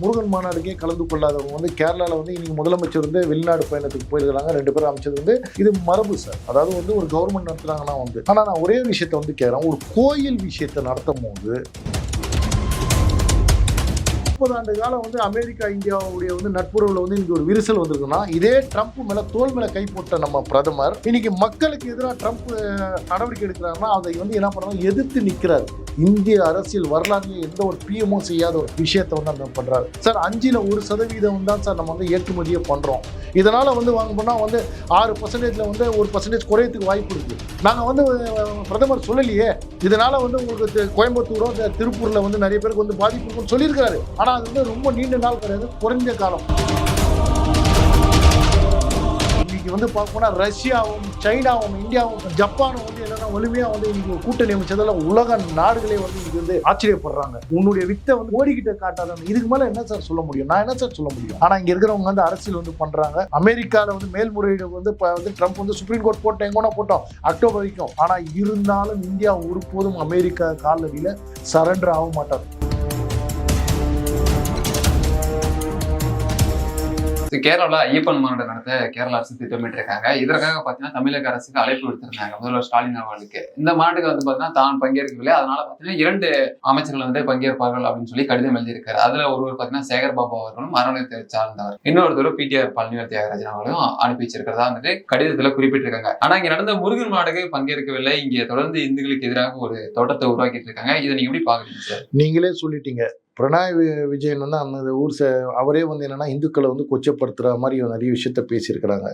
முருகன் மாநாடுக்கே கலந்து கொள்ளாதவங்க வந்து கேரளாவில் வந்து இன்னைக்கு முதலமைச்சர் வந்து வெளிநாடு பயணத்துக்கு போயிருக்காங்க ரெண்டு பேரும் அமைச்சது வந்து இது மரபு சார். அதாவது வந்து ஒரு கவர்மெண்ட் நடத்துறாங்கன்னா வந்து. ஆனால் நான் ஒரே விஷயத்த வந்து கேட்குறேன். ஒரு கோயில் விஷயத்தை நடத்தும் போது நாற்பது ஆண்டு காலம் வந்து அமெரிக்கா இந்தியாவுடைய வந்து நட்புறவுல வந்து இன்னைக்கு ஒரு விரிசல் வந்திருக்குன்னா இதே ட்ரம்ப் மேல தோல் மேல கை போட்ட நம்ம பிரதமர் இன்னைக்கு மக்களுக்கு எதிராக ட்ரம்ப் நடவடிக்கை எடுக்கிறாருன்னா அதை வந்து என்ன பண்ணுறாங்க எதிர்த்து நிற்கிறார் இந்திய அரசியல் வரலாறுல எந்த ஒரு பிஎம்ஓ செய்யாத ஒரு விஷயத்தை வந்து அந்த பண்றாரு. சார் அஞ்சில் ஒரு சதவீதம் தான் சார் நம்ம வந்து ஏற்றுமதியை பண்றோம். இதனால வந்து வாங்க போனால் வந்து ஆறு பர்சன்டேஜ்ல வந்து ஒரு பர்சன்டேஜ் குறையத்துக்கு வாய்ப்பு இருக்கு. நாங்கள் வந்து பிரதமர் சொல்லலையே. இதனால வந்து உங்களுக்கு கோயம்புத்தூரோ இந்த திருப்பூர்ல வந்து நிறைய பேருக்கு வந்து பாதிப்பு இருக்குன்னு சொல்லியிருக்காரு ஆனால் ஆனால் அது வந்து ரொம்ப நீண்ட நாள் கிடையாது குறைஞ்ச காலம். இன்னைக்கு வந்து பார்க்க ரஷ்யாவும் சைனாவும் இந்தியாவும் ஜப்பானும் வந்து என்னன்னா வலிமையாக வந்து இன்னைக்கு கூட்டணி அமைச்சதில் உலக நாடுகளே வந்து இன்னைக்கு வந்து ஆச்சரியப்படுறாங்க. உன்னுடைய வித்தை வந்து ஓடிக்கிட்ட காட்டாத இதுக்கு மேலே என்ன சார் சொல்ல முடியும்? நான் என்ன சார் சொல்ல முடியும்? ஆனால் இங்கே இருக்கிறவங்க வந்து அரசியல் வந்து பண்ணுறாங்க அமெரிக்காவில் வந்து மேல்முறையீடு வந்து இப்போ வந்து ட்ரம்ப் வந்து சுப்ரீம் கோர்ட் போட்டோம் எங்கோனா போட்டோம் அக்டோபர் வரைக்கும். ஆனால் இருந்தாலும் இந்தியா ஒருபோதும் அமெரிக்கா காலடியில் சரண்டர் ஆக மாட்டார் கேரளா ஐயப்பன் மாநாடு நடத்த கேரள அரசு திட்டமிட்டு இருக்காங்க இதற்காக பாத்தீங்கன்னா தமிழக அரசுக்கு அழைப்பு விடுத்திருந்தாங்க. முதல்வர் ஸ்டாலின் அவர்களுக்கு. இந்த மாநாட்டுக்கு வந்து பாத்தீங்கன்னா தான் பங்கேற்கவில்லை. அதனால பாத்தீங்கன்னா இரண்டு அமைச்சர்கள் வந்து பங்கேற்பார்கள் அப்படின்னு சொல்லி கடிதம் எழுதியிருக்காரு. அதுல ஒருவர் பாத்தீங்கன்னா சேகர் பாபு அவர்களும் அறநிலையத்தை சார்ந்தவர். இன்னொருத்தர் பிடிஆர் பழனிவேல் தியாகராஜன் அவர்களும் அனுப்பி வச்சிருக்கிறதா வந்துட்டு கடிதத்துல குறிப்பிட்டிருக்காங்க. ஆனா இங்க நடந்த முருகன் மாநாடுக்கு பங்கேற்கவில்லை. இங்க தொடர்ந்து இந்துக்களுக்கு எதிராக ஒரு தோட்டத்தை உருவாக்கிட்டு இருக்காங்க. இதை நீங்க எப்படி பாக்குறீங்க சார்? நீங்களே சொல்லிட்டீங்க. பிரணாய் விஜயன் வந்து அந்த ஊர் ச அவரே வந்து என்னென்னா இந்துக்களை வந்து கொச்சப்படுத்துகிற மாதிரி நிறைய விஷயத்த பேசியிருக்கிறாங்க.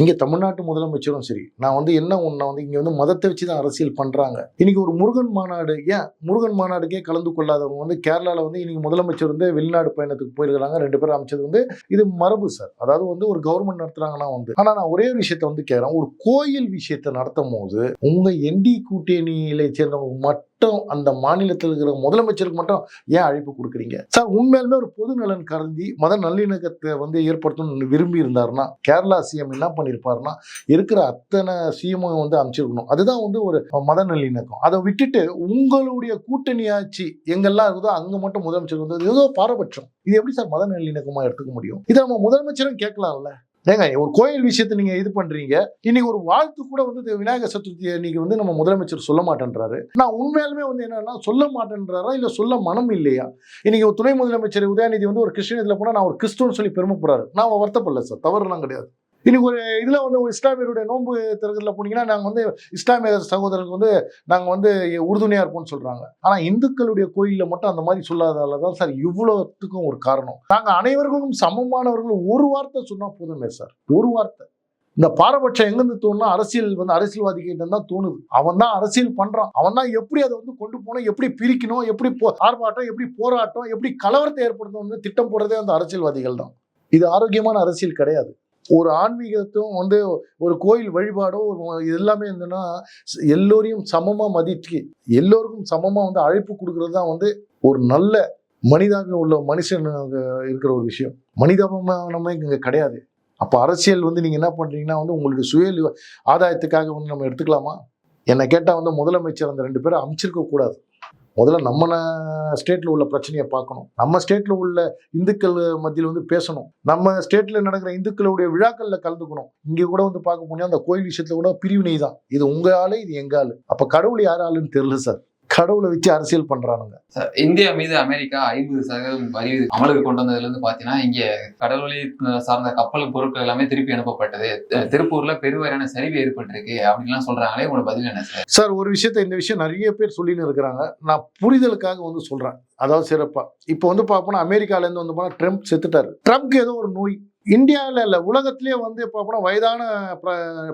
இங்கே தமிழ்நாட்டு முதலமைச்சரும் சரி நான் வந்து என்ன ஒன்றா வந்து இங்கே வந்து மதத்தை வச்சு தான் அரசியல் பண்ணுறாங்க இன்றைக்கி ஒரு முருகன் மாநாடு ஏன் முருகன் மாநாடுக்கே கலந்து கொள்ளாதவங்க வந்து கேரளாவில் வந்து இன்றைக்கி முதலமைச்சர் வந்து வெளிநாடு பயணத்துக்கு போயிருக்கிறாங்க ரெண்டு பேரும் அமைச்சது வந்து இது மரபு சார். அதாவது வந்து ஒரு கவர்மெண்ட் நடத்துகிறாங்கன்னா வந்து ஆனால் நான் ஒரே ஒரு விஷயத்த வந்து கேட்குறேன் ஒரு கோயில் விஷயத்தை நடத்தும் போது உங்கள் என்டி கூட்டணியில சேர்ந்தவங்க மட்டும் மட்டும் அந்த மாநிலத்தில் இருக்கிற முதலமைச்சருக்கு மட்டும் ஏன் அழைப்பு கொடுக்குறீங்க? சார் உண்மையிலுமே ஒரு பொது நலன் கருதி மத நல்லிணக்கத்தை வந்து ஏற்படுத்தணும்னு விரும்பி இருந்தாருன்னா கேரளா சிஎம் என்ன பண்ணியிருப்பாருன்னா இருக்கிற அத்தனை சிஎம்ஐ வந்து அமைச்சிருக்கணும் அதுதான் வந்து ஒரு மத நல்லிணக்கம். அதை விட்டுட்டு உங்களுடைய கூட்டணி ஆட்சி எங்கெல்லாம் இருக்குதோ அங்கே மட்டும் முதலமைச்சர் வந்து ஏதோ பாரபட்சம். இது எப்படி சார் மத நல்லிணக்கமாக எடுத்துக்க முடியும்? இதை நம்ம முதலமைச்சரும் கேட்கலாம்ல. ஏங்க ஒரு கோயில் விஷயத்தை நீங்க இது பண்றீங்க இன்னைக்கு ஒரு வாழ்த்து கூட வந்து விநாயகர் சதுர்த்தியை இன்னைக்கு வந்து நம்ம முதலமைச்சர் சொல்ல மாட்டேன்றாரு. நான் உண்மையாலுமே வந்து என்னன்னா சொல்ல மாட்டேன்றாரா இல்ல சொல்ல மனம் இல்லையா? இன்னைக்கு ஒரு துணை முதலமைச்சர் உதயநிதி வந்து ஒரு கிறிஸ்டியனில் போனா நான் ஒரு கிறிஸ்துவன் சொல்லி பெருமைப்படுறாரு. நான் வருத்தப்படல சார் தவறுலாம் கிடையாது. இன்னைக்கு ஒரு இதில் வந்து ஒரு இஸ்லாமியருடைய நோன்பு திறக்கிறதுல போனீங்கன்னா நாங்கள் வந்து இஸ்லாமிய சகோதரருக்கு வந்து நாங்கள் வந்து உறுதுணையாக இருப்போம்னு சொல்கிறாங்க ஆனால் இந்துக்களுடைய கோயிலில் மட்டும் அந்த மாதிரி சொல்லாதால தான் சார் இவ்வளோத்துக்கும் ஒரு காரணம். நாங்கள் அனைவர்களும் சமமானவர்கள் ஒரு வார்த்தை சொன்னால் போதுமே சார். ஒரு வார்த்தை. இந்த பாரபட்சம் எங்கிருந்து தோணுனா அரசியல் வந்து அரசியல்வாதி கிட்ட தான் தோணுது. அவன் தான் அரசியல் பண்றான். அவன் தான் எப்படி அதை வந்து கொண்டு போகணும் எப்படி பிரிக்கணும் எப்படி போ ஆர்ப்பாட்டம் எப்படி போராட்டம் எப்படி கலவரத்தை ஏற்படுத்தணும்னு திட்டம் போடுறதே அந்த அரசியல்வாதிகள் தான். இது ஆரோக்கியமான அரசியல் கிடையாது. ஒரு ஆன்மீகத்தும் வந்து ஒரு கோயில் வழிபாடோ ஒரு இது எல்லாமே இருந்ததுன்னா எல்லோரையும் சமமாக மதித்து எல்லோருக்கும் சமமாக வந்து அழைப்பு கொடுக்கறது தான் வந்து ஒரு நல்ல மனிதாக உள்ள மனுஷன் இருக்கிற ஒரு விஷயம். மனிதாபமானமே இங்கே கிடையாது. அப்போ அரசியல் வந்து நீங்கள் என்ன பண்ணுறீங்கன்னா வந்து உங்களுக்கு சுய ஆதாயத்துக்காக வந்து நம்ம எடுத்துக்கலாமா? என்னை கேட்டால் வந்து முதலமைச்சர் அந்த ரெண்டு பேரும் அமைச்சிருக்க கூடாது. முதல்ல நம்ம ஸ்டேட்டில் உள்ள பிரச்சனையை பார்க்கணும். நம்ம ஸ்டேட்டில் உள்ள இந்துக்கள் மத்தியில் வந்து பேசணும். நம்ம ஸ்டேட்டில் நடக்கிற இந்துக்களுடைய விழாக்களில் கலந்துக்கணும். இங்கே கூட வந்து பார்க்க போனால் அந்த கோயில் விஷயத்தில் கூட பிரிவினை தான் இது உங்கள் ஆளு இது எங்கள் ஆளு? அப்போ கடவுள் யார் ஆளுன்னு தெரியல சார். கடவுளை வச்சு அரசியல் பண்றானுங்க. இந்தியா மீது அமெரிக்கா ஐம்பது சதவீதம் வரி அமலுக்கு கொண்டு வந்ததுல இருந்து பாத்தீங்கன்னா இங்க கடல்வழி சார்ந்த கப்பல் பொருட்கள் எல்லாமே திருப்பி அனுப்பப்பட்டது. திருப்பூர்ல பெருவாரியான சரிவு ஏற்பட்டிருக்கு அப்படின்லாம் சொல்றாங்களே உங்களோட பதில் என்ன சார்? சார் ஒரு விஷயத்த இந்த விஷயம் நிறைய பேர் சொல்லின்னு இருக்கிறாங்க. நான் புரிதலுக்காக வந்து சொல்றேன். அதாவது சிறப்பா. இப்போ வந்து பார்ப்போம்னா அமெரிக்கால இருந்து வந்து போனா ட்ரம்ப் செத்துட்டாரு. ட்ரம்ப்க்கு ஏதோ ஒரு நோய். இந்தியாவில் இல்லை உலகத்திலேயே வந்து பார்ப்போம்னா வயதான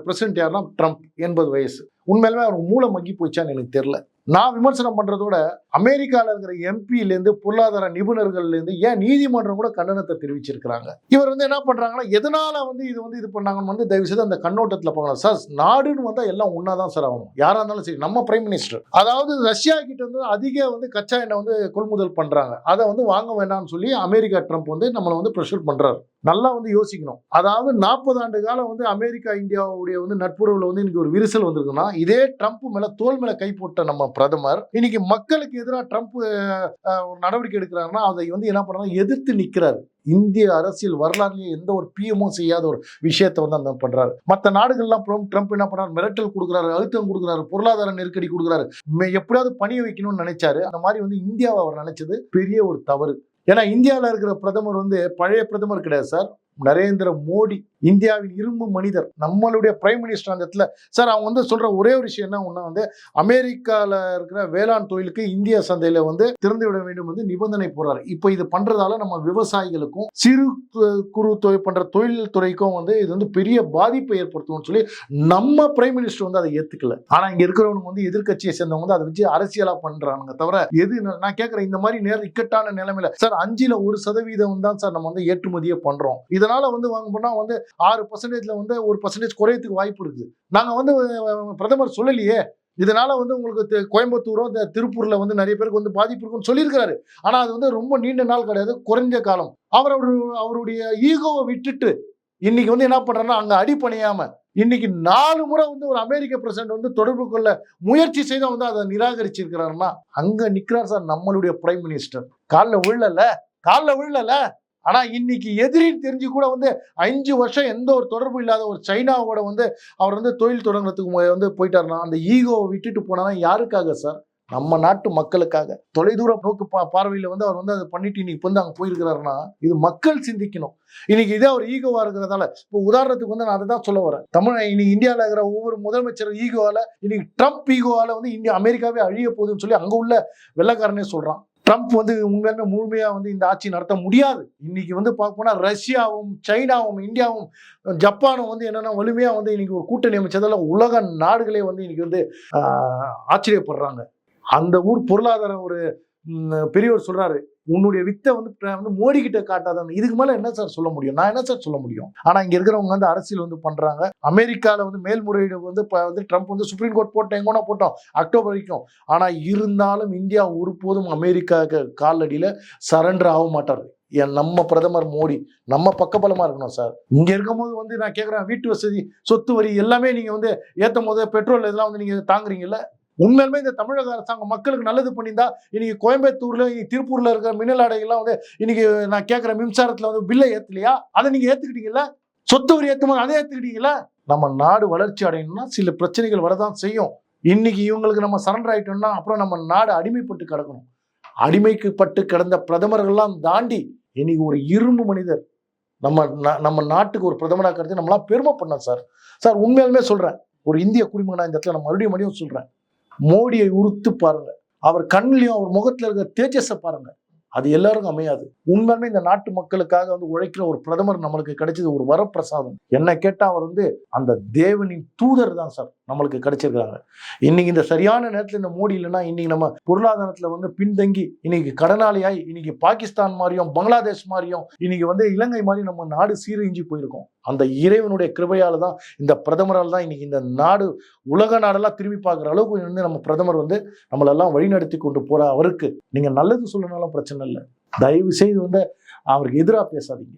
பிரசிடென்ட் யாருன்னா ட்ரம்ப். எண்பது வயசு. உண்மையிலுமே அவருக்கு மூளை மக்கி போச்சான்னு எனக்கு தெரியல. நான் விமர்சனம் பண்ணுறதோட அமெரிக்காவில் இருக்கிற எம்பியிலேருந்து பொருளாதார நிபுணர்கள்லேருந்து ஏன் நீதிமன்றம் கூட கண்டனத்தை தெரிவிச்சிருக்கிறாங்க? இவர் வந்து என்ன பண்ணுறாங்கன்னா எதனால் வந்து இது வந்து இது பண்ணாங்கன்னு வந்து தயவு செய்து அந்த கண்ணோட்டத்தில் பார்க்கலாம் சார் நாடுன்னு வந்தால் எல்லாம் ஒன்றா தான் சார் ஆகணும். யாராக இருந்தாலும் சரி நம்ம பிரைம் மினிஸ்டர் அதாவது ரஷ்யா கிட்ட வந்து அதிக வந்து கச்சா எண்ணெய் வந்து கொள்முதல் பண்ணுறாங்க அதை வந்து வாங்க வேண்டாம்னு சொல்லி அமெரிக்கா ட்ரம்ப் வந்து நம்மளை வந்து ப்ரெஷர் பண்ணுறாரு நல்லா வந்து யோசிக்கணும். அதாவது நாற்பது ஆண்டு காலம் வந்து அமெரிக்கா இந்தியாவுடைய வந்து நட்புறவில் வந்து இன்னைக்கு ஒரு விரிசல் வந்திருக்குன்னா இதே ட்ரம்ப் மேலே தோல் மேலே கை போட்ட நம்ம பிரதமர் இன்னைக்கு மக்களுக்கு எதிராக ட்ரம்ப் ஒரு நடவடிக்கை எடுக்கிறாருன்னா அதை வந்து என்ன பண்றாங்க எதிர்த்து நிற்கிறாரு இந்திய அரசியல் வரலாறுலேயே எந்த ஒரு பிஎமும் செய்யாத ஒரு விஷயத்தை வந்து அந்த பண்ணுறாரு மற்ற நாடுகள்லாம் ட்ரம்ப் ட்ரம்ப் என்ன பண்ணுறாரு மிரட்டல் கொடுக்குறாரு அழுத்தம் கொடுக்குறாரு பொருளாதார நெருக்கடி கொடுக்குறாரு. எப்படியாவது பணிய வைக்கணும்னு நினைச்சாரு. அந்த மாதிரி வந்து இந்தியாவை அவர் நினைச்சது பெரிய ஒரு தவறு. ஏன்னா இந்தியாவில் இருக்கிற பிரதமர் வந்து பழைய பிரதமர் கிடையாது சார். நரேந்திர மோடி இந்தியாவின் இரும்பு மனிதர். நம்மளுடைய பிரைம் மினிஸ்டர் அந்த இடத்துல. சார் அவங்க வந்து சொல்ற ஒரே ஒரு விஷயம் என்ன? ஒன்று வந்து அமெரிக்கால இருக்கிற வேளாண் தொழிலுக்கு இந்திய சந்தையில வந்து திறந்து விட வேண்டும் வந்து நிபந்தனை போடுறாரு. இப்போ இது பண்றதால நம்ம விவசாயிகளுக்கும் சிறு குறு தொழில் பண்ற தொழில் துறைக்கும் வந்து இது வந்து பெரிய பாதிப்பை ஏற்படுத்தும்னு சொல்லி நம்ம பிரைம் மினிஸ்டர் வந்து அதை ஏத்துக்கல. ஆனா இங்க இருக்கிறவங்க வந்து எதிர்க்கட்சியை சேர்ந்தவங்க வந்து அதை வச்சு அரசியலா பண்றாங்க தவிர எது நான் நான் கேட்கறேன் இந்த மாதிரி நேர இக்கட்டான நிலைமையில. சார் அஞ்சுல ஒரு சதவீதம் தான் சார் நம்ம வந்து ஏற்றுமதியே பண்றோம். இதனால வந்து வாங்க போனால் வந்து ஆறு பர்சன்டேஜ்ல வந்து ஒரு பர்சன்டேஜ் குறையத்துக்கு வாய்ப்பு இருக்குது. நாங்கள் வந்து பிரதமர் சொல்லலையே. இதனால வந்து உங்களுக்கு கோயம்புத்தூரோ இந்த திருப்பூர்ல வந்து நிறைய பேருக்கு வந்து பாதிப்பு இருக்குன்னு சொல்லியிருக்கிறாரு. ஆனா அது வந்து ரொம்ப நீண்ட நாள் கிடையாது குறைஞ்ச காலம். அவர் அவருடைய ஈகோவை விட்டுட்டு இன்னைக்கு வந்து என்ன பண்றாருன்னா அங்க அடிப்பணியாம இன்னைக்கு நாலு முறை வந்து ஒரு அமெரிக்க பிரசிடண்ட் வந்து தொடர்பு கொள்ள முயற்சி செய்து வந்து அதை நிராகரிச்சிருக்கிறாருன்னா அங்க நிக்கிறார் சார் நம்மளுடைய பிரைம் மினிஸ்டர் காலில் விழல காலில் விழல. ஆனால் இன்னைக்கு எதிரின்னு தெரிஞ்சு கூட வந்து அஞ்சு வருஷம் எந்த ஒரு தொடர்பு இல்லாத ஒரு சைனாவோட வந்து அவர் வந்து தொழில் தொடங்குறதுக்கு வந்து போயிட்டாருன்னா அந்த ஈகோவை விட்டுட்டு போனா யாருக்காக சார்? நம்ம நாட்டு மக்களுக்காக. தொலைதூர நோக்கு பா பார்வையில் வந்து அவர் வந்து அதை பண்ணிட்டு இன்னைக்கு வந்து அங்க போயிருக்கிறாருன்னா இது மக்கள் சிந்திக்கணும். இன்னைக்கு இதே அவர் ஈகோவா இருக்கிறதால இப்போ உதாரணத்துக்கு வந்து நான் அதை தான் சொல்ல வரேன். தமிழ் இன்னைக்கு இந்தியாவில் இருக்கிற ஒவ்வொரு முதலமைச்சர் ஈகோவால இன்னைக்கு ட்ரம்ப் ஈகோவால வந்து இந்தியா அமெரிக்காவே அழிய போகுதுன்னு சொல்லி அங்க உள்ள வெள்ளக்காரனே சொல்றான். ட்ரம்ப் வந்து உண்மையாலுமே முழுமையாக வந்து இந்த ஆட்சி நடத்த முடியாது. இன்னைக்கு வந்து பார்க்க ரஷ்யாவும் சைனாவும் இந்தியாவும் ஜப்பானும் வந்து என்னென்னா வலிமையாக வந்து இன்னைக்கு ஒரு கூட்டணி அமைச்சதால் உலக நாடுகளே வந்து இன்னைக்கு வந்து ஆச்சரியப்படுறாங்க. அந்த ஊர் பொருளாதாரம் ஒரு பெரியவர் சொல்கிறாரு உன்னுடைய வித்தை வந்து வந்து மோடி கிட்ட காட்டாத இதுக்கு மேல என்ன சார் சொல்ல முடியும்? நான் என்ன சார் சொல்ல முடியும்? ஆனா இங்க இருக்கிறவங்க வந்து அரசியல் வந்து பண்றாங்க. அமெரிக்கால வந்து மேல்முறையீடு வந்து இப்போ வந்து ட்ரம்ப் வந்து சுப்ரீம் கோர்ட் போட்டோம் எங்கோனா போட்டோம் அக்டோபர் வரைக்கும். ஆனா இருந்தாலும் இந்தியா ஒருபோதும் அமெரிக்கா காலடியில சரண்டர் ஆக மாட்டார். என் நம்ம பிரதமர் மோடி நம்ம பக்கபலமா இருக்கணும் சார் இங்க இருக்கும்போது வந்து நான் கேட்குறேன் வீட்டு வசதி சொத்து வரி எல்லாமே நீங்க வந்து ஏத்தும் போது பெட்ரோல் இதெல்லாம் வந்து நீங்க தாங்குறீங்கல்ல? உண்மையிலுமே இந்த தமிழக அரசாங்கம் மக்களுக்கு நல்லது பண்ணியிருந்தா இன்னைக்கு கோயம்புத்தூர்ல இன்னைக்கு திருப்பூர்ல இருக்கிற மின்னல் ஆடைகள்லாம் வந்து இன்னைக்கு நான் கேட்குற மின்சாரத்துல வந்து பில்லை ஏத்தலையா? அதை நீங்க ஏத்துக்கிட்டீங்கல்ல? சொத்து வரி ஏத்தும் அதை ஏத்துக்கிட்டீங்கல்ல? நம்ம நாடு வளர்ச்சி அடையணும்னா சில பிரச்சனைகள் வரதான் செய்யும். இன்னைக்கு இவங்களுக்கு நம்ம சரண்டர் ஆயிட்டோம்னா அப்புறம் நம்ம நாடு அடிமைப்பட்டு கிடக்கணும். அடிமைக்குப்பட்டு கிடந்த பிரதமர்கள்லாம் தாண்டி இன்னைக்கு ஒரு இரும்பு மனிதர் நம்ம நம்ம நாட்டுக்கு ஒரு பிரதமராக கிடைச்சி நம்மளாம் பெருமை பண்ணோம் சார். சார் உண்மையாலுமே சொல்றேன். ஒரு இந்திய குடிமகனா இந்த இடத்துல நான் மறுபடியும் மறுபடியும் சொல்றேன். மோடியை உறுத்து பாருங்க. அவர் கண்ணிலையும் அவர் முகத்துல இருக்கிற தேஜஸை பாருங்க. அது எல்லாருக்கும் அமையாது. உண்மையுமே இந்த நாட்டு மக்களுக்காக வந்து உழைக்கிற ஒரு பிரதமர் நம்மளுக்கு கிடைச்சது ஒரு வரப்பிரசாதம். என்ன கேட்டா அவர் வந்து அந்த தேவனின் தூதர் தான் சார். நம்மளுக்கு கிடைச்சிருக்காங்க. இன்னைக்கு இந்த சரியான நேரத்தில் இந்த மோடி இல்லைன்னா இன்னைக்கு நம்ம பொருளாதாரத்தில் வந்து பின்தங்கி இன்னைக்கு கடனாளியாய் இன்னைக்கு பாகிஸ்தான் மாதிரியும் பங்களாதேஷ் மாதிரியும் இன்னைக்கு வந்து இலங்கை மாதிரி நம்ம நாடு சீரழிஞ்சு போயிருக்கோம். அந்த இறைவனுடைய கிருபையால் தான் இந்த பிரதமரால் தான் இன்னைக்கு இந்த நாடு உலக நாடெல்லாம் திரும்பி பார்க்குற அளவுக்கு வந்து நம்ம பிரதமர் வந்து நம்மளெல்லாம் வழிநடத்தி கொண்டு போகிற அவருக்கு. நீங்கள் நல்லது சொல்லணும்னாலும் பிரச்சனை இல்லை. தயவு செய்து வந்து அவருக்கு எதிராக பேசாதீங்க.